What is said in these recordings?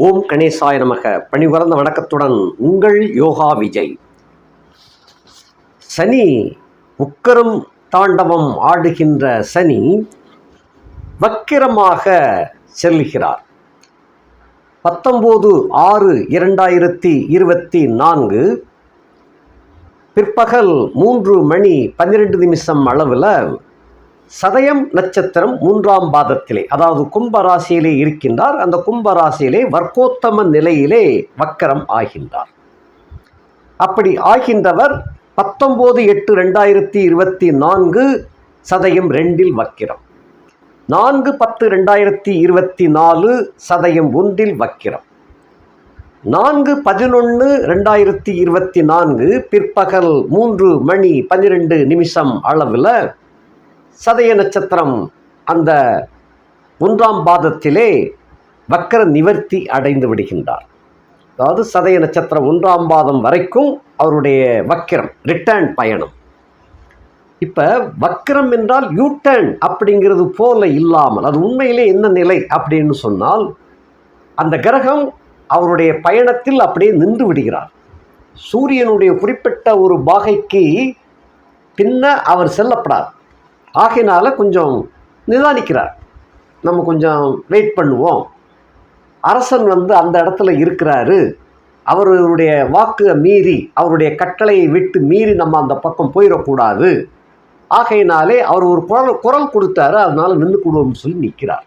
ஓம் கணேசாய நமக. பணிவரந்த வணக்கத்துடன் உங்கள் யோகா விஜய். சனி உக்கரம் தாண்டவம் ஆடுகின்ற சனி வக்கிரமாக செல்கிறார். பத்தொம்போது ஆறு இரண்டாயிரத்தி இருபத்தி நான்கு பிற்பகல் மூன்று மணி பன்னிரெண்டு நிமிஷம் அளவில் சதயம் நட்சத்திரம் மூன்றாம் பாதத்திலே. அதாவது கும்ப ராசியிலே இருக்கின்றார். அந்த கும்ப ராசியிலே வர்க்கோத்தம நிலையிலே வக்கரம் ஆகின்றார். அப்படி ஆகின்றவர் பத்தொம்போது எட்டு ரெண்டாயிரத்தி இருபத்தி நான்கு சதயம் ரெண்டில் வக்கிரம். நான்கு பத்து ரெண்டாயிரத்தி இருபத்தி நாலு சதயம் ஒன்றில் வக்கிரம். நான்கு பதினொன்று ரெண்டாயிரத்தி இருபத்தி நான்கு பிற்பகல் மூன்று மணி பன்னிரெண்டு நிமிஷம் அளவில் சதய நட்சத்திரம் அந்த ஒன்றாம் பாதத்திலே வக்கர நிவர்த்தி அடைந்து விடுகின்றார். அதாவது சதய நட்சத்திரம் ஒன்றாம் பாதம் வரைக்கும் அவருடைய வக்கிரம் ரிட்டர்ன் பயணம். இப்போ வக்கிரம் என்றால் யூட்டர்ன் அப்படிங்கிறது போல இல்லாமல் அது உண்மையிலே என்ன நிலை அப்படின்னு சொன்னால் அந்த கிரகம் அவருடைய பயணத்தில் அப்படியே நின்று விடுகிறார். சூரியனுடைய குறிப்பிட்ட ஒரு பாகைக்கு பின்ன அவர் செல்லப்படார். ஆகையினால் கொஞ்சம் நிதானிக்கிறார். நம்ம கொஞ்சம் வெயிட் பண்ணுவோம். அரசன் வந்து அந்த இடத்துல இருக்கிறாரு. அவருடைய வாக்கை மீறி அவருடைய கட்டளையை விட்டு மீறி நம்ம அந்த பக்கம் போயிடக்கூடாது. ஆகையினாலே அவர் ஒரு குரல் குரல் கொடுத்தாரு அதனால் நின்று கொடுவோம்னு சொல்லி நிற்கிறார்.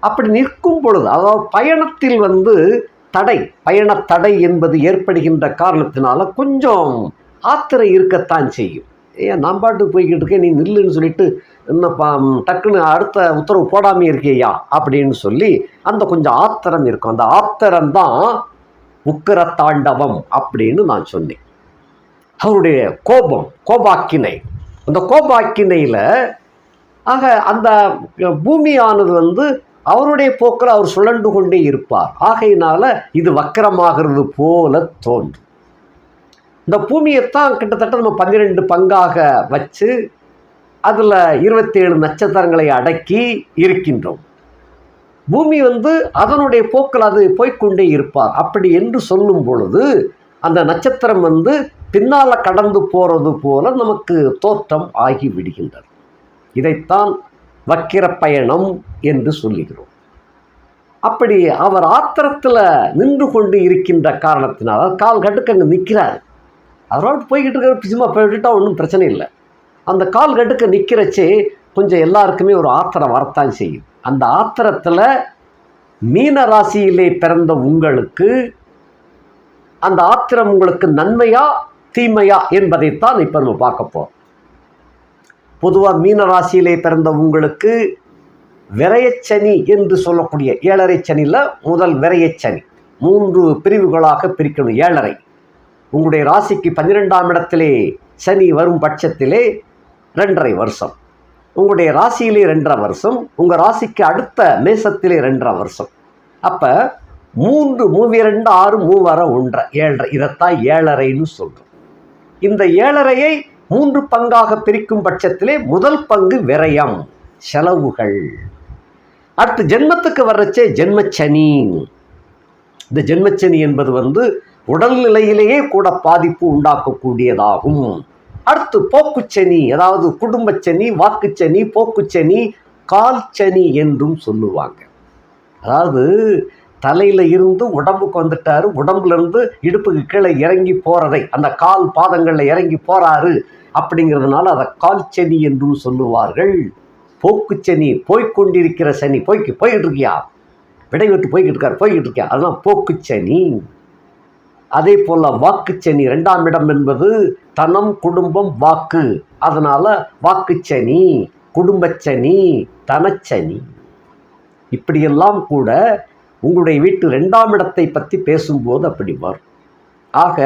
அப்படி நிற்கும் பொழுது அதாவது பயணத்தில் வந்து தடை பயண தடை என்பது ஏற்படுகின்ற காரணத்தினால கொஞ்சம் ஆத்திரை இருக்கத்தான் செய்யும். ஏன் நான் பாட்டுக்கு போய்கிட்டு இருக்கேன் நீ நில்லுன்னு சொல்லிட்டு என்ன ப- டக்குன்னு அடுத்த உத்தரவு போடாமே இருக்கியா? அப்படின்னு சொல்லி அந்த கொஞ்சம் ஆத்திரம் இருக்கும். அந்த ஆத்திரம் தான் உக்கர தாண்டவம் அப்படின்னு நான் சொன்னேன். அவருடைய கோபம் கோபாக்கினை. அந்த கோபாக்கினையில் ஆக அந்த பூமியானது வந்து அவருடைய போக்கில் அவர் சுழண்டு கொண்டே இருப்பார். ஆகையினால இது வக்கரமாகிறது போல தோன்றும். இந்த பூமியைத்தான் கிட்டத்தட்ட நம்ம பன்னிரெண்டு பங்காக வச்சு அதில் இருபத்தேழு நட்சத்திரங்களை அடக்கி இருக்கின்றோம். பூமி வந்து அதனுடைய போக்கில் அது போய்க்கொண்டே இருப்பார். அப்படி என்று சொல்லும் பொழுது அந்த நட்சத்திரம் வந்து பின்னால் கடந்து போகிறது போல நமக்கு தோற்றம் ஆகிவிடுகின்றது இதைத்தான் வக்கிர பயணம் என்று சொல்லுகிறோம். அப்படி அவர் ஆத்திரத்தில் நின்று கொண்டு இருக்கின்ற காரணத்தினால் கால் கட்டுக்கு அங்கே நிற்கிறார் அவரோட போய்கிட்டு இருக்கிற சும்மா போய்விட்டா ஒன்றும் பிரச்சனை இல்லை. அந்த கால் கட்டுக்கு நிற்கிறச்சே கொஞ்சம் எல்லாருக்குமே ஒரு ஆத்திரம் வரத்தான் செய்யும். அந்த ஆத்திரத்தில் மீன ராசியிலே பிறந்த உங்களுக்கு அந்த ஆத்திரம் உங்களுக்கு நன்மையா தீமையா என்பதைத்தான் இப்போ நம்ம பார்க்க போகிறோம் பொதுவாக மீன ராசியிலே பிறந்த உங்களுக்கு விரையச்சனி என்று சொல்லக்கூடிய ஏழரை சனியில் முதல் விரையச்சனி மூன்று பிரிவுகளாக பிரிக்கணும் ஏழரை. உங்களுடைய ராசிக்கு பன்னிரெண்டாம் இடத்திலே சனி வரும் பட்சத்திலே ரெண்டரை வருஷம். உங்களுடைய ராசியிலே ரெண்டரை வருஷம் உங்கள் ராசிக்கு அடுத்த மேசத்திலே ரெண்டரை வருஷம். அப்போ மூன்று மூவி ரெண்டு ஆறு மூவரை ஒன்றரை ஏழரை இதைத்தான் ஏழரைன்னு சொல்கிறோம் இந்த ஏழரையை மூன்று பங்காக பிரிக்கும் பட்சத்திலே முதல் பங்கு விரயம் செலவுகள். அடுத்து ஜென்மத்துக்கு வர்றச்சே ஜென்மச்சனி. இந்த ஜென்மச்சனி என்பது வந்து உடல்நிலையிலேயே கூட பாதிப்பு உண்டாக்கக்கூடியதாகும். அடுத்து போக்குச்சனி அதாவது குடும்பச்சனி வாக்குச்சனி போக்குச்சனி கால்ச்சனி என்றும் சொல்லுவாங்க. அதாவது தலையில் இருந்து உடம்புக்கு வந்துட்டார் உடம்புலேருந்து இடுப்புக்கு கீழே இறங்கி போகிறதை அந்த கால் பாதங்களில் இறங்கி போகிறாரு அப்படிங்கிறதுனால அதை கால்ச்சனி என்றும் சொல்லுவார்கள். போக்குச்சனி போய்க்கொண்டிருக்கிற சனி போய்க்கு போய்கிட்டு இருக்கியா? விடை விட்டு போய்கிட்டு இருக்கார் போய்கிட்டு இருக்கியா? அதுதான் போக்குச்சனி அதே போல் வாக்குச்சனி ரெண்டாம் இடம் என்பது தனம் குடும்பம் வாக்கு. அதனால் வாக்குச்சனி குடும்பச்சனி தனச்சனி. இப்படியெல்லாம் கூட உங்களுடைய வீட்டு ரெண்டாம் இடத்தை பற்றி பேசும்போது அப்படி வரும். ஆக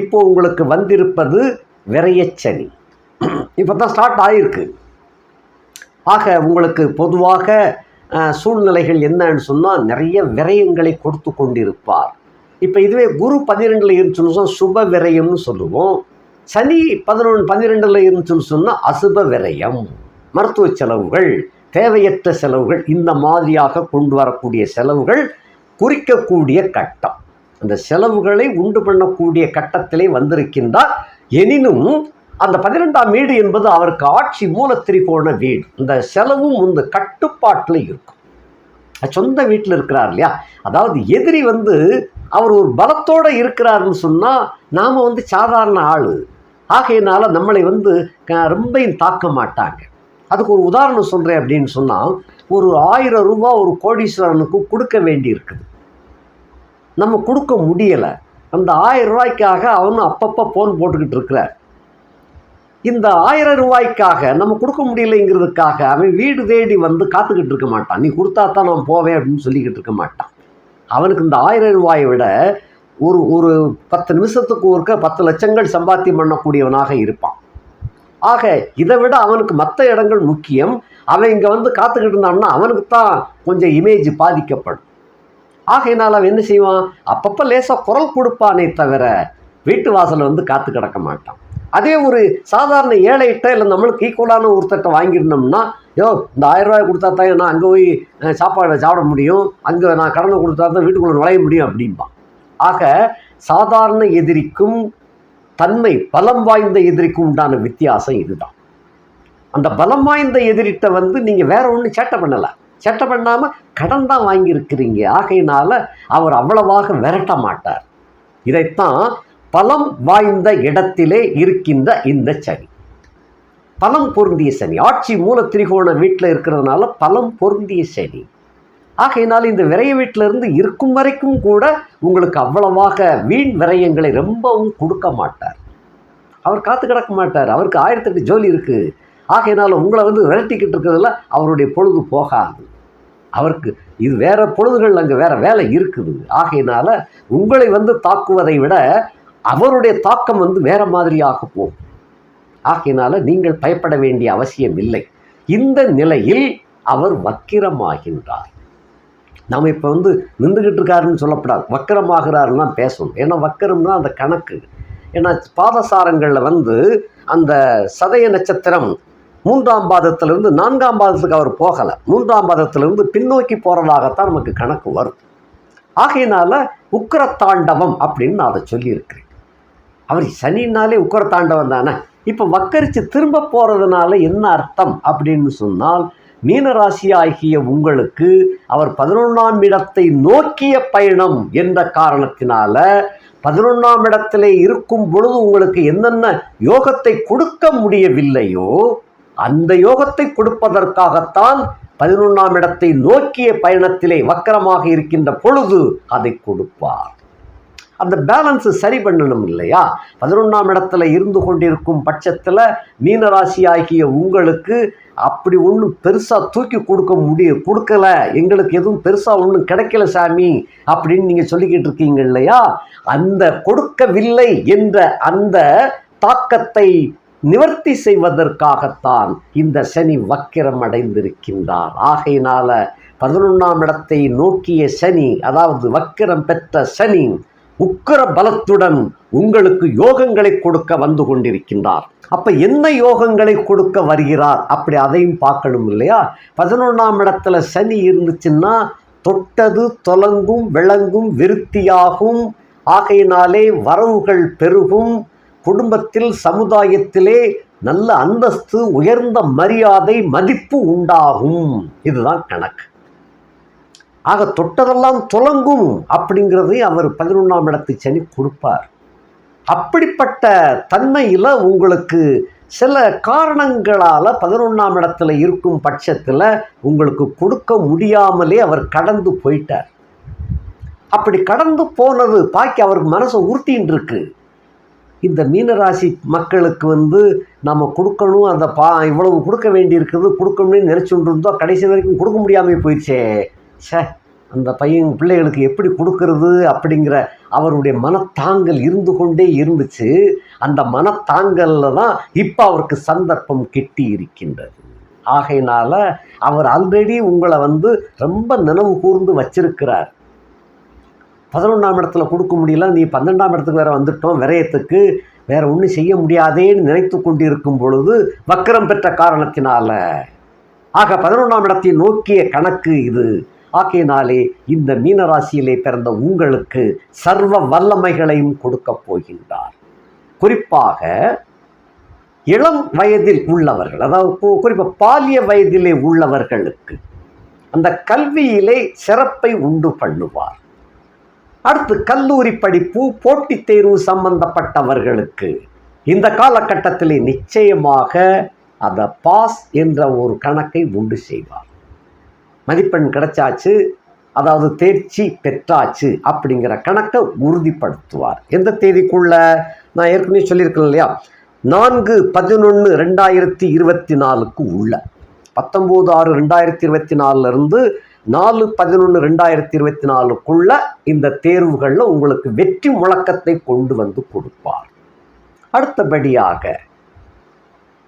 இப்போ உங்களுக்கு வந்திருப்பது விரயச்சனி. இப்போ தான் ஸ்டார்ட் ஆகிருக்கு ஆக உங்களுக்கு பொதுவாக சூழ்நிலைகள் என்னன்னு சொன்னால் நிறைய விரயங்களை கொடுத்து கொண்டிருப்பார். இப்போ இதுவே குரு பன்னிரெண்டில் இருந்துச்சுன்னு சொன்னால் சுப விரயம்னு சொல்லுவோம். சனி பதினொன்று பன்னிரெண்டில் இருந்துச்சுன்னு சொன்னால் அசுப விரயம் மருத்துவ செலவுகள் தேவையற்ற செலவுகள் இந்த மாதிரியாக கொண்டு வரக்கூடிய செலவுகள் குறிக்கக்கூடிய கட்டம். அந்த செலவுகளை உண்டு பண்ணக்கூடிய கட்டத்திலே வந்திருக்கின்றார். எனினும் அந்த பதினெண்டாம் வீடு என்பது அவருக்கு ஆட்சி மூலத்திரிகோண வீடு. இந்த செலவும் இந்த கட்டுப்பாட்டில் இருக்கும். சொந்த வீட்டில் இருக்கிறார் இல்லையா? அதாவது எதிரி வந்து அவர் ஒரு பலத்தோடு இருக்கிறாருன்னு சொன்னால் நாம் வந்து சாதாரண ஆள். ஆகையினால நம்மளை வந்து க- ரொம்பையும் தாக்க மாட்டாங்க. அதுக்கு ஒரு உதாரணம் சொல்கிறேன் அப்படின்னு சொன்னால் ஒரு ஆயிரம் ரூபா ஒரு கோடீஸ்வரனுக்கு கொடுக்க வேண்டி இருக்குது நம்ம கொடுக்க முடியலை. அந்த ஆயிரம் ரூபாய்க்காக அவனும் அப்பப்போ ஃபோன் போட்டுக்கிட்டு இருக்கிறார். இந்த ஆயிரம் ரூபாய்க்காக நம்ம கொடுக்க முடியலைங்கிறதுக்காக அவன் வீடு தேடி வந்து காத்துக்கிட்டு இருக்க மாட்டான். நீ கொடுத்தா தான் நான் போவேன் அப்படின்னு சொல்லிக்கிட்டு இருக்க மாட்டான். அவனுக்கு இந்த ஆயிரம் ரூபாயை விட ஒரு ஒரு பத்து நிமிஷத்துக்கு ஒருக்க பத்து லட்சங்கள் சம்பாத்தியம் பண்ணக்கூடியவனாக இருப்பான். ஆக இதை விட அவனுக்கு மற்ற இடங்கள் முக்கியம். அவன் இங்கே வந்து காத்துக்கிட்டு இருந்தான்னா அவனுக்கு தான் கொஞ்சம் இமேஜ் பாதிக்கப்படும். ஆகையினால் அவன் என்ன செய்வான்? அப்பப்போ லேசாக குரல் கொடுப்பானே தவிர வீட்டு வாசல்ல வந்து காத்து கிடக்க மாட்டான். அதே ஒரு சாதாரண ஏழைகிட்ட இல்லை நம்மளுக்கு ஈக்குவலான ஒருத்தட்ட வாங்கியிருந்தோம்னா யோ இந்த ஆயிரம் ரூபாய் கொடுத்தா தான் நான் அங்கே போய் சாப்பாடை சாப்பாடு சாப்பிட முடியும். அங்கே நான் கடனை கொடுத்தா தான் வீட்டுக்குள்ளே நுழைய முடியும் அப்படிம்பான் ஆக சாதாரண எதிரிக்கும் தன்மை பலம் வாய்ந்த எதிரிக்கும் உண்டான வித்தியாசம் இதுதான். அந்த பலம் வாய்ந்த எதிரிட்ட வந்து நீங்கள் வேற ஒன்றும் சேட்டை பண்ணலை. சேட்டை பண்ணாமல் கடன் தான் வாங்கியிருக்கிறீங்க. ஆகையினால அவர் அவ்வளவாக விரட்ட மாட்டார். இதைத்தான் பலம் வாய்ந்த இடத்திலே இருக்கின்ற இந்த சனி. பலம் பொருந்திய சனி. ஆட்சி மூல திரிகோண வீட்டில் இருக்கிறதுனால பலம் பொருந்திய சனி. ஆகையினால் இந்த விரைய வீட்டிலிருந்து இருக்கும் வரைக்கும் கூட உங்களுக்கு அவ்வளவாக வீண் விரயங்களை ரொம்பவும் கொடுக்க மாட்டார். அவர் காத்து கிடக்க மாட்டார். அவருக்கு ஆயிரத்தெட்டு ஜோலி இருக்குது ஆகையினால உங்களை வந்து விரட்டிக்கிட்டு இருக்கிறதுல அவருடைய பொழுது போகாது. அவருக்கு இது வேற பொழுதுகள் அங்கே வேற வேலை இருக்குது. ஆகையினால உங்களை வந்து தாக்குவதை விட அவருடைய தாக்கம் வந்து வேற மாதிரியாக போகும். ஆகையினால நீங்கள் பயப்பட வேண்டிய அவசியம் இல்லை. இந்த நிலையில் அவர் வக்கிரமாகின்றார். நாம் இப்போ வந்து நின்றுக்கிட்டு இருக்காருன்னு சொல்லப்படாது. வக்கரமாகிறாருன்னா பேசணும். ஏன்னா வக்கரம்னா அந்த கணக்கு. ஏன்னா பாதசாரங்களில் வந்து அந்த சதய நட்சத்திரம் மூன்றாம் பாதத்திலிருந்து நான்காம் பாதத்துக்கு அவர் போகலை. மூன்றாம் பாதத்திலிருந்து பின்னோக்கி போகிறதாகத்தான் நமக்கு கணக்கு வரும். ஆகையினால உக்கரத்தாண்டவம் அப்படின்னு நான் அதை சொல்லியிருக்கிறேன். அவர் சனினாலே உக்கரத்தாண்டவம் தானே. இப்போ வக்கரித்து திரும்ப போகிறதுனால என்ன அர்த்தம் அப்படின்னு சொன்னால் மீனராசி ஆகிய உங்களுக்கு அவர் பதினொன்றாம் இடத்தை நோக்கிய பயணம் என்ற காரணத்தினால பதினொன்றாம் இடத்திலே இருக்கும் பொழுது உங்களுக்கு என்னென்ன யோகத்தை கொடுக்க முடியவில்லையோ அந்த யோகத்தை கொடுப்பதற்காகத்தான் பதினொன்றாம் இடத்தை நோக்கிய பயணத்திலே வக்கரமாக இருக்கின்ற பொழுது அதை கொடுப்பார். அந்த பேலன்ஸை சரி பண்ணணும் இல்லையா? பதினொன்றாம் இடத்துல இருந்து கொண்டிருக்கும் பட்சத்தில் மீனராசி ஆகிய உங்களுக்கு அப்படி ஒன்றும் பெருசாக தூக்கி கொடுக்க முடியும் கொடுக்கல. எங்களுக்கு எதுவும் பெருசாக ஒன்றும் கிடைக்கல சாமி அப்படின்னு நீங்கள் சொல்லிக்கிட்டு இருக்கீங்க இல்லையா? அந்த கொடுக்கவில்லை என்ற அந்த தாக்கத்தை நிவர்த்தி செய்வதற்காகத்தான் இந்த சனி வக்கிரம் அடைந்திருக்கின்றார். ஆகையினால பதினொன்றாம் இடத்தை நோக்கிய சனி அதாவது வக்கிரம் பெற்ற சனி உக்கிர பலத்துடன் உங்களுக்கு யோகங்களை கொடுக்க வந்து கொண்டிருக்கின்றார். அப்ப என்ன யோகங்களை கொடுக்க வருகிறார் அப்படி அதையும் பார்க்கணும் இல்லையா? பதினொன்றாம் இடத்துல சனி இருந்துச்சுன்னா தொட்டது தொலங்கும் விளங்கும் விருத்தியாகும். ஆகையினாலே வரவுகள் பெருகும். குடும்பத்தில் சமுதாயத்திலே நல்ல அந்தஸ்து உயர்ந்த மரியாதை மதிப்பு உண்டாகும். இதுதான் கணக்கு. ஆக தொட்டதெல்லாம் துலங்கும் அப்படிங்கிறதையும் அவர் பதினொன்றாம் இடத்தை சனி கொடுப்பார். அப்படிப்பட்ட தன்மையில் உங்களுக்கு சில காரணங்களால் பதினொன்றாம் இடத்துல இருக்கும் பட்சத்தில் உங்களுக்கு கொடுக்க முடியாமலே அவர் கடந்து போயிட்டார். அப்படி கடந்து போனது பாக்கி அவருக்கு மனசை உறுத்தின்னு இருக்கு இந்த மீனராசி மக்களுக்கு வந்து நம்ம கொடுக்கணும் அந்த பா இவ்வளவு கொடுக்க வேண்டியிருக்குது கொடுக்கணும்னு நினச்சிட்டு இருந்தோம் கடைசி வரைக்கும் கொடுக்க முடியாமல் போயிடுச்சே. ச்சே அந்த பையன் பிள்ளைகளுக்கு எப்படி கொடுக்கறது அப்படிங்கிற அவருடைய மனத்தாங்கல் இருந்து கொண்டே இருந்துச்சு. அந்த மனத்தாங்கல்ல தான் இப்போ அவருக்கு சந்தர்ப்பம் கிட்டி இருக்கின்றது. ஆகையினால அவர் ஆல்ரெடி உங்களை வந்து ரொம்ப நினைவு கூர்ந்து வச்சிருக்கிறார். பதினொன்றாம் இடத்துல கொடுக்க முடியல நீ பன்னெண்டாம் இடத்துக்கு வேற வந்துட்டோம் விரயத்துக்கு வேற ஒன்றும் செய்ய முடியாதேன்னு நினைத்து கொண்டிருக்கும் பொழுது வக்கரம் பெற்ற காரணத்தினால. ஆக பதினொன்றாம் இடத்தை நோக்கிய கணக்கு இது. ஆகையினாலே இந்த மீனராசியிலே பிறந்த உங்களுக்கு சர்வ வல்லமைகளையும் கொடுக்கப் போகின்றார். குறிப்பாக இளம் வயதில் உள்ளவர்கள் அதாவது குறிப்பாக பாலிய வயதிலே உள்ளவர்களுக்கு அந்த கல்வியிலே சிறப்பை உண்டு பண்ணுவார். அடுத்து கல்லூரி படிப்பு போட்டித் தேர்வு சம்பந்தப்பட்டவர்களுக்கு இந்த காலகட்டத்திலே நிச்சயமாக அதை பாஸ் என்ற ஒரு கணக்கை உண்டு செய்வார். மதிப்பெண் கிடைச்சாச்சு அதாவது தேர்ச்சி பெற்றாச்சு அப்படிங்கிற கணக்கை உறுதிப்படுத்துவார். எந்த தேதிக்குள்ள? நான் ஏற்கனவே சொல்லியிருக்கேன் இல்லையா? நான்கு பதினொன்று ரெண்டாயிரத்தி இருபத்தி நாலுக்கு உள்ள. பத்தொம்போது ஆறு ரெண்டாயிரத்தி இருபத்தி நாலுலேருந்து நாலு பதினொன்று ரெண்டாயிரத்தி இருபத்தி நாலுக்குள்ள இந்த தேர்வுகளில் உங்களுக்கு வெற்றி முழக்கத்தை கொண்டு வந்து கொடுப்பார். அடுத்தபடியாக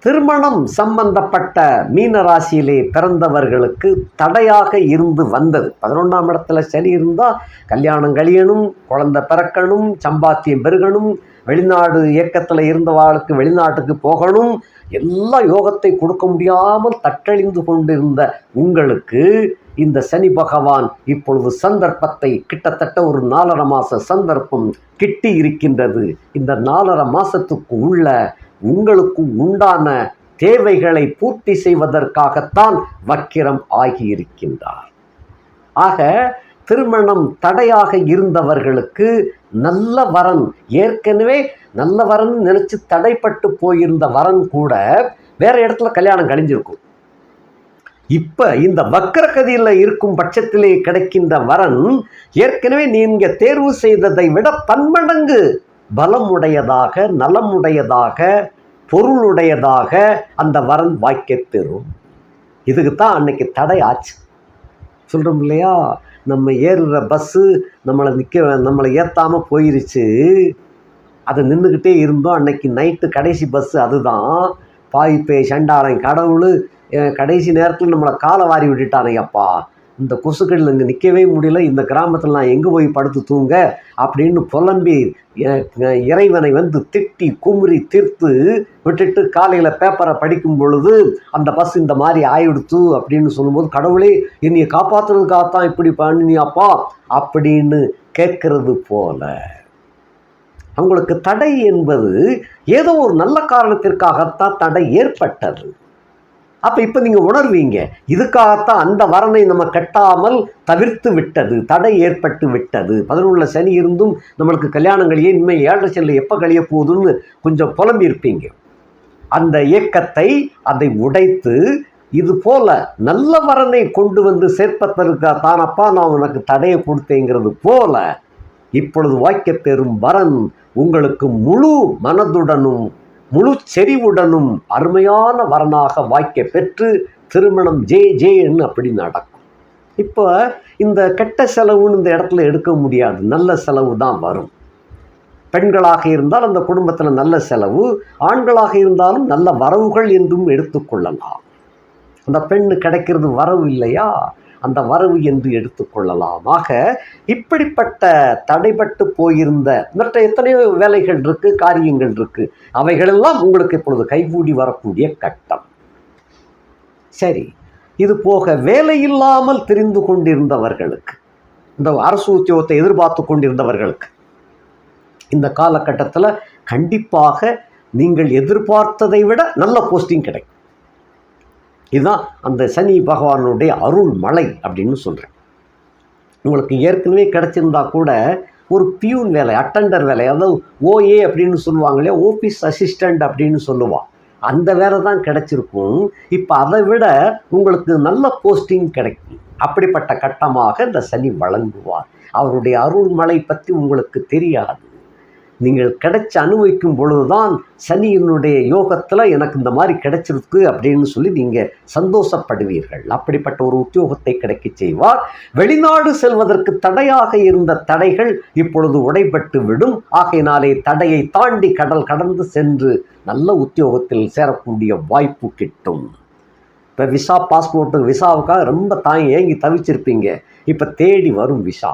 திருமணம் சம்பந்தப்பட்ட மீன ராசியிலே பிறந்தவர்களுக்கு தடையாக இருந்து வந்தது. பதினொன்றாம் இடத்துல சனி இருந்தால் கல்யாணம் கழியணும் குழந்தை பிறக்கணும் சம்பாத்தியம் பெருகணும் வெளிநாடு இயக்கத்தில் இருந்தவாளுக்கு வெளிநாட்டுக்கு போகணும் எல்லா யோகத்தை கொடுக்க முடியாமல் தட்டழிந்து கொண்டிருந்த உங்களுக்கு இந்த சனி பகவான் இப்பொழுது சந்தர்ப்பத்தை கிட்டத்தட்ட ஒரு நாலரை மாத சந்தர்ப்பம் கிட்டி இருக்கின்றது. இந்த நாலரை மாதத்துக்கு உள்ள உங்களுக்கு உண்டான தேவைகளை பூர்த்தி செய்வதற்காகத்தான் வக்கிரம் ஆகியிருக்கின்றார். ஆக திருமணம் தடையாக இருந்தவர்களுக்கு நல்ல வரன் ஏற்கனவே நல்ல வரன் நினைச்சு தடைப்பட்டு போயிருந்த வரன் கூட வேற இடத்துல கல்யாணம் கழிஞ்சிருக்கும். இப்ப இந்த வக்கரகதியில் இருக்கும் பட்சத்திலே கிடைக்கின்ற வரன் ஏற்கனவே நீங்க தேர்வு செய்ததை விட பன்மடங்கு பலமுடையதாக நலமுடையதாக பொருளுடையதாக அந்த வரன் வாய்க்கப்பெறும் இதுக்கு தான் அன்னைக்கு தடை ஆச்சு. சொல்கிறோம் இல்லையா? நம்ம ஏறுற பஸ்ஸு நம்மளை நிற்க நம்மளை ஏற்றாமல் போயிருச்சு. அதை நின்றுக்கிட்டே இருந்தோம். அன்னைக்கு நைட்டு கடைசி பஸ்ஸு அதுதான். பாய்ப்பே சண்டாளன் கடவுள் கடைசி நேரத்தில் நம்மளை காலை வாரி விட்டுட்டானே அப்பா. இந்த கொசுக்கள் இங்கே நிற்கவே முடியல இந்த கிராமத்தில் நான் எங்கே போய் படுத்து தூங்க? அப்படின்னு புலம்பி இறைவனை வந்து திட்டி குமுறி தீர்த்து விட்டுட்டு காலையில் பேப்பரை படிக்கும் பொழுது அந்த பஸ் இந்த மாதிரி ஆயிடுத்து அப்படின்னு சொல்லும்போது கடவுளே என்னையை காப்பாற்றுறதுக்காகத்தான் இப்படி பண்ணியாப்பா அப்படின்னு கேட்கறது போல. அவங்களுக்கு தடை என்பது ஏதோ ஒரு நல்ல காரணத்திற்காகத்தான் தடை ஏற்பட்டது. அப்போ இப்போ நீங்கள் உணர்வீங்க. இதுக்காகத்தான் அந்த வரனை நம்ம கட்டாமல் தவிர்த்து விட்டது தடை ஏற்பட்டு விட்டது. பதினொன்றில் சனி இருந்தும் நம்மளுக்கு கல்யாணங்களையே இனிமேல் ஏழரை செல்ல எப்போ கழிய போகுதுன்னு கொஞ்சம் புலம்பி இருப்பீங்க. அந்த இயக்கத்தை அதை உடைத்து இது போல நல்ல வரனை கொண்டு வந்து சேர்ப்பதற்காக தானப்பா நான் உனக்கு தடையை கொடுத்தேங்கிறது போல இப்பொழுது வாய்க்கப் பெறும் வரன் உங்களுக்கு முழு மனதுடனும் முழு செறிவுடனும் அருமையான வரனாக வாய்க்க பெற்று திருமணம் ஜே ஜேன்னு அப்படி நடக்கும். இப்போ இந்த கெட்ட செலவுன்னு இந்த இடத்துல எடுக்க முடியாது. நல்ல செலவு தான் வரும். பெண்களாக இருந்தால் அந்த குடும்பத்தில் நல்ல செலவு ஆண்களாக இருந்தாலும் நல்ல வரவுகள் என்றும் எடுத்துக்கொள்ளலாம் அந்த பெண்ணு கிடைக்கிறது வரவு இல்லையா? அந்த வரவு என்று எடுத்துக்கொள்ளலாம் ஆக இப்படிப்பட்ட தடைபட்டு போயிருந்த மற்ற எத்தனையோ வேலைகள் இருக்கு காரியங்கள் இருக்கு. அவைகளெல்லாம் உங்களுக்கு இப்பொழுது கைகூடி வரக்கூடிய கட்டம். சரி இது போக வேலை இல்லாமல் தெரிந்து கொண்டிருந்தவர்களுக்கு இந்த அரசு உத்தியோகத்தை எதிர்பார்த்து கொண்டிருந்தவர்களுக்கு இந்த காலகட்டத்தில் கண்டிப்பாக நீங்கள் எதிர்பார்த்ததை விட நல்ல போஸ்டிங் கிடைக்கும். இதுதான் அந்த சனி பகவானுடைய அருள் மலை அப்படின்னு சொல்கிறேன் உங்களுக்கு ஏற்கனவே கிடச்சிருந்தா கூட ஒரு பியூன் வேலை அட்டண்டர் வேலை அதாவது ஓஏ அப்படின்னு சொல்லுவாங்களே ஓபிஸ் அசிஸ்டண்ட் அப்படின்னு சொல்லுவான். அந்த வேலை தான் கிடைச்சிருக்கும். இப்போ அதை விட உங்களுக்கு நல்ல போஸ்டிங் கிடைக்கும். அப்படிப்பட்ட கட்டமாக இந்த சனி வழங்குவார். அவருடைய அருள்மலை பற்றி உங்களுக்கு தெரியாது. நீங்கள் கிடைச்சி அனுபவிக்கும் பொழுதுதான் சனியினுடைய யோகத்தில் எனக்கு இந்த மாதிரி கிடைச்சிருக்கு அப்படின்னு சொல்லி நீங்கள் சந்தோஷப்படுவீர்கள். அப்படிப்பட்ட ஒரு உத்தியோகத்தை கிடைக்க செய்வார். வெளிநாடு செல்வதற்கு தடையாக இருந்த தடைகள் இப்பொழுது உடைபட்டு விடும். ஆகையினாலே தடையை தாண்டி கடல் கடந்து சென்று நல்ல உத்தியோகத்தில் சேரக்கூடிய வாய்ப்பு கிட்டும். இப்போ விசா பாஸ்போர்ட்டு விசாவுக்காக ரொம்ப தாய் ஏங்கி தவிச்சிருப்பீங்க. இப்போ தேடி வரும் விசா.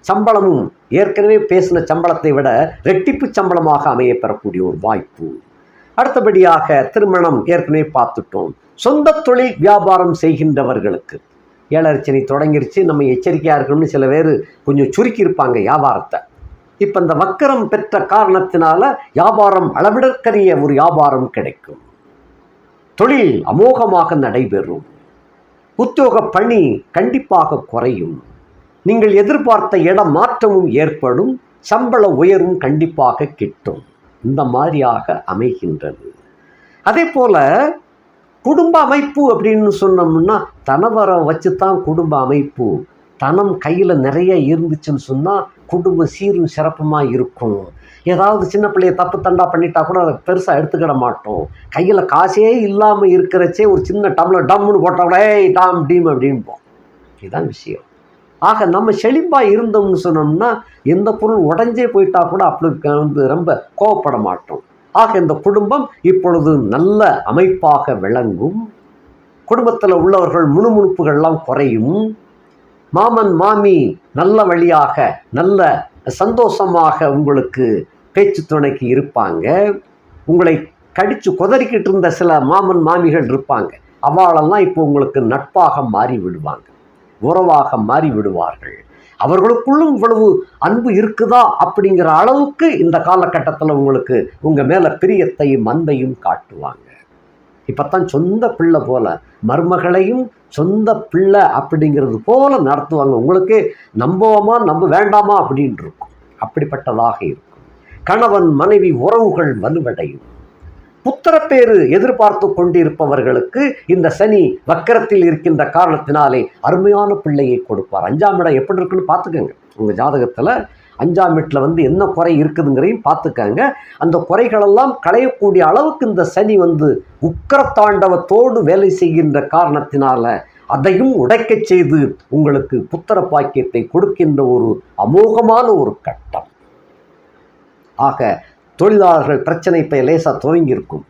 சம்பளமும் ஏற்கனவே பேசின சம்பளத்தை விட ரெட்டிப்பு சம்பளமாக அமைய பெறக்கூடிய ஒரு வாய்ப்பு. அடுத்தபடியாக திருமணம் ஏற்கனவே பார்த்துட்டோம். சொந்த தொழில் வியாபாரம் செய்கின்றவர்களுக்கு. ஏழரை தொடங்கிருச்சு. நம்ம எச்சரிக்கையாக இருக்கணும்னு சில பேர் கொஞ்சம் சுருக்கியிருப்பாங்க வியாபாரத்தை. இப்போ இந்த வக்கரம் பெற்ற காரணத்தினால வியாபாரம் அளவிடற்கரிய ஒரு வியாபாரம் கிடைக்கும். தொழில் அமோகமாக நடைபெறும். உத்தியோக பணி கண்டிப்பாக குறையும். நீங்கள் எதிர்பார்த்த இடம் மாற்றமும் ஏற்படும் சம்பள உயர்வும் கண்டிப்பாக கிட்டும். இந்த மாதிரியாக அமைகின்றது. அதே போல குடும்ப அமைப்பு அப்படின்னு சொன்னோம்னா தனவரை வச்சு தான் குடும்ப அமைப்பு. தனம் கையில் நிறைய இருந்துச்சுன்னு சொன்னால் குடும்பம் சீரும் சிறப்புமாக இருக்கும். ஏதாவது சின்ன பிள்ளைய தப்பு தண்டா பண்ணிட்டா கூட அதை பெருசாக எடுத்துக்கிட மாட்டோம். கையில் காசே இல்லாமல் இருக்கிறச்சே ஒரு சின்ன டம்ளர் டம்முன்னு போட்டால் கூட ஏய் டாம் டீம் அப்படின்போம். இதுதான் விஷயம். ஆக நம்ம செழிப்பாக இருந்தோம்னு சொன்னோம்னா எந்த பொருள் உடஞ்சே போயிட்டா கூட அப்படி வந்து ரொம்ப கோவப்பட மாட்டோம். ஆக இந்த குடும்பம் இப்பொழுது நல்ல அமைப்பாக விளங்கும். குடும்பத்தில் உள்ளவர்கள் முணுமுணுப்புகள்லாம் குறையும். மாமன் மாமி நல்ல வழியாக நல்ல சந்தோஷமாக உங்களுக்கு பேச்சு துணைக்கு இருப்பாங்க. உங்களை கடித்து குதறிக்கிட்டு இருந்த சில மாமன் மாமிகள் இருப்பாங்க. அவளெல்லாம் இப்போ உங்களுக்கு நட்பாக மாறி விடுவாங்க. உறவாக மாறி விடுவார்கள் அவர்களுக்குள்ளும் இவ்வளவு அன்பு இருக்குதா அப்படிங்கிற அளவுக்கு இந்த காலகட்டத்தில் உங்களுக்கு உங்கள் மேலே பிரியத்தையும் அன்பையும் காட்டுவாங்க. இப்போத்தான் சொந்த பிள்ளை போல மருமகளையும் சொந்த பிள்ளை அப்படிங்கிறது போல நடத்துவாங்க. உங்களுக்கு நம்புவோமா நம்ப வேண்டாமா அப்படின்னு இருக்கும் அப்படிப்பட்டதாக இருக்கும். கணவன் மனைவி உறவுகள் வலுவடையும். புத்திரப்பேறு எதிர்பார்த்து கொண்டிருப்பவர்களுக்கு இந்த சனி வக்கரத்தில் இருக்கின்ற காரணத்தினாலே அருமையான பிள்ளையை கொடுப்பார். அஞ்சாம் இடம் எப்படி இருக்குன்னு பார்த்துக்கோங்க. உங்கள் ஜாதகத்தில் அஞ்சாம் வீட்டில் வந்து என்ன குறை இருக்குதுங்கிறதையும் பார்த்துக்காங்க. அந்த குறைகளெல்லாம் களையக்கூடிய அளவுக்கு இந்த சனி வந்து உக்கரத்தாண்டவத்தோடு வேலை செய்கின்ற காரணத்தினால அதையும் உடைக்கச் செய்து உங்களுக்கு புத்திர பாக்கியத்தை கொடுக்கின்ற ஒரு அமோகமான ஒரு கட்டம். ஆக தொழிலாளர்கள் பிரச்சனை இப்போ லேசாக துவங்கியிருக்கும்.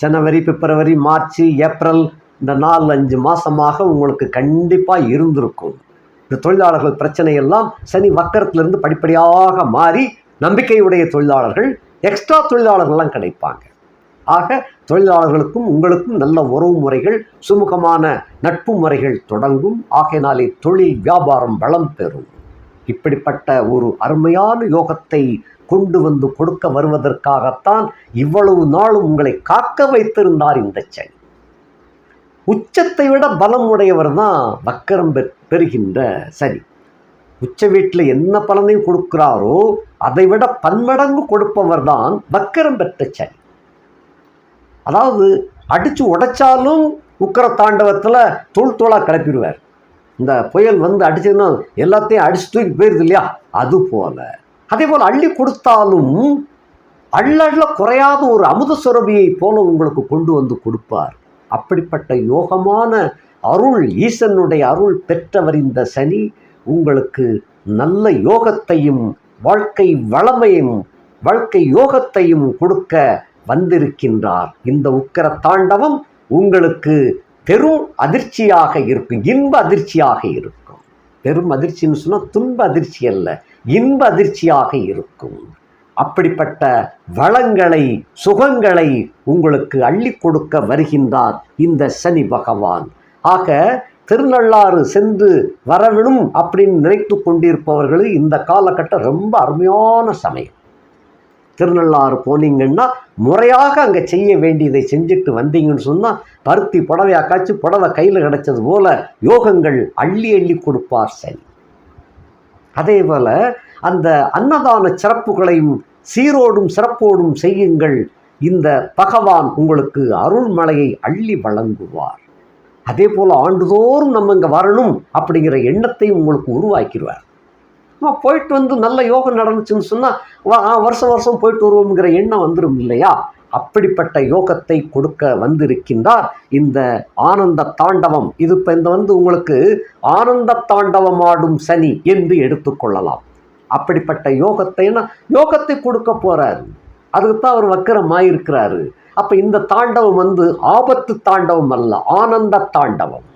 ஜனவரி பிப்ரவரி மார்ச் ஏப்ரல் இந்த நாலு அஞ்சு மாதமாக உங்களுக்கு கண்டிப்பாக இருந்திருக்கும். இந்த தொழிலாளர்கள் பிரச்சனையெல்லாம் சனி வக்கரத்திலிருந்து படிப்படியாக மாறி நம்பிக்கையுடைய தொழிலாளர்கள் எக்ஸ்ட்ரா தொழிலாளர்கள்லாம் கிடைப்பாங்க. ஆக தொழிலாளர்களுக்கும் உங்களுக்கும் நல்ல உறவு முறைகள் சுமூகமான நட்பு முறைகள் தொடங்கும். ஆகையினாலே தொழில் வியாபாரம் வளம் பெறும். இப்படிப்பட்ட ஒரு அருமையான யோகத்தை கொண்டு வந்து கொடுக்க வருவதற்காகத்தான் இவ்வளவு நாளும் உங்களை காக்க வைத்திருந்தார் இந்த சனி உச்சத்தை விட பலம் உடையவர் தான் வக்கரம் பெ பெறுகின்ற சனி உச்ச வீட்டில் என்ன பலனையும் கொடுக்கிறாரோ அதை விட பன்மடங்கு கொடுப்பவர் தான் வக்கரம் பெற்ற சனி அதாவது அடித்து உடைச்சாலும் உக்கர தாண்டவத்தில் தூள் தூளாக கிளப்பிடுவார். இந்த புயல் வந்து அடிச்சதுன்னா எல்லாத்தையும் அடிச்சு தூக்கி போயிருது இல்லையா? அது போல. அதே போல் அள்ளி கொடுத்தாலும் அள்ளள்ள குறையாத ஒரு அமுத சுரபியை போல உங்களுக்கு கொண்டு வந்து கொடுப்பார். அப்படிப்பட்ட யோகமான அருள் ஈசனுடைய அருள் பெற்றவர் இந்த சனி உங்களுக்கு நல்ல யோகத்தையும் வாழ்க்கை வளமையும் வாழ்க்கை யோகத்தையும் கொடுக்க வந்திருக்கின்றார். இந்த உக்கர தாண்டவம் உங்களுக்கு பெரும் அதிர்ச்சியாக இருக்கும் இன்ப அதிர்ச்சியாக இருக்கும். பெரும் அதிர்ச்சின்னு சொன்னால் துன்ப அதிர்ச்சி அல்ல. இன்ப அதிர்ச்சியாக இருக்கும். அப்படிப்பட்ட வளங்களை சுகங்களை உங்களுக்கு அள்ளி கொடுக்க வருகின்றார் இந்த சனி பகவான். ஆக திருநள்ளாறு சென்று வரவிடும் அப்படின்னு நினைத்து கொண்டிருப்பவர்கள் இந்த காலகட்டம் ரொம்ப அருமையான சமயம். திருநள்ளாறு போனீங்கன்னா முறையாக அங்கே செய்ய வேண்டியதை செஞ்சுட்டு வந்தீங்கன்னு சொன்னால் பருத்தி புடவையாக்காச்சு புடவை கையில் கிடைச்சது போல யோகங்கள் அள்ளி அள்ளி கொடுப்பார் சனி. அதே போல் அந்த அன்னதான சிறப்புகளையும் சீரோடும் சிறப்போடும் செய்யுங்கள். இந்த பகவான் உங்களுக்கு அருள்மலையை அள்ளி வழங்குவார். அதே போல் ஆண்டுதோறும் நம்ம இங்கே வரணும் அப்படிங்கிற எண்ணத்தையும் உங்களுக்கு உருவாக்கிடுவார். நம்ம போயிட்டு வந்து நல்ல யோகம் நடந்துச்சுன்னு சொன்னால் வருஷம் வருஷம் போயிட்டு வருவோம்ங்கிற எண்ணம் வந்துடும் இல்லையா? அப்படிப்பட்ட யோகத்தை கொடுக்க வந்திருக்கின்றார் இந்த ஆனந்த தாண்டவம். இது இப்போ இந்த வந்து உங்களுக்கு ஆனந்த தாண்டவம் ஆடும் சனி என்று எடுத்துக்கொள்ளலாம் அப்படிப்பட்ட யோகத்தைன்னா யோகத்தை கொடுக்க போகிறாரு அதுக்கு தான் அவர் வக்கரமாயிருக்கிறாரு. அப்போ இந்த தாண்டவம் வந்து ஆபத்து தாண்டவம் அல்ல ஆனந்த தாண்டவம்.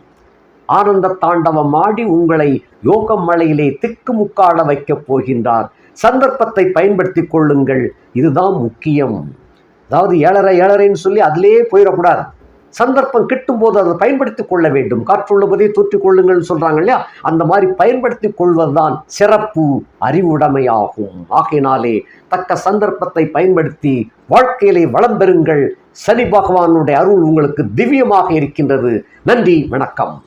ஆனந்த தாண்டவம் ஆடி உங்களை யோக மலையிலே திக்குமுக்காட வைக்கப் போகின்றார். சந்தர்ப்பத்தை பயன்படுத்தி கொள்ளுங்கள். இதுதான் முக்கியம். அதாவது ஏழரை ஏழரைன்னு சொல்லி அதிலே போயிடக்கூடாது. சந்தர்ப்பம் கிட்டும் போது அதை பயன்படுத்திக் கொள்ள வேண்டும். காற்றுள்ளபதே தூற்றிக் கொள்ளுங்கள்னு சொல்றாங்க இல்லையா? அந்த மாதிரி பயன்படுத்திக் கொள்வதுதான் சிறப்பு அறிவுடைமையாகும். ஆகையினாலே தக்க சந்தர்ப்பத்தை பயன்படுத்தி வாழ்க்கையிலே வளம் பெறுங்கள். சனி பகவானுடைய அருள் உங்களுக்கு திவ்யமாக இருக்கின்றது. நன்றி வணக்கம்.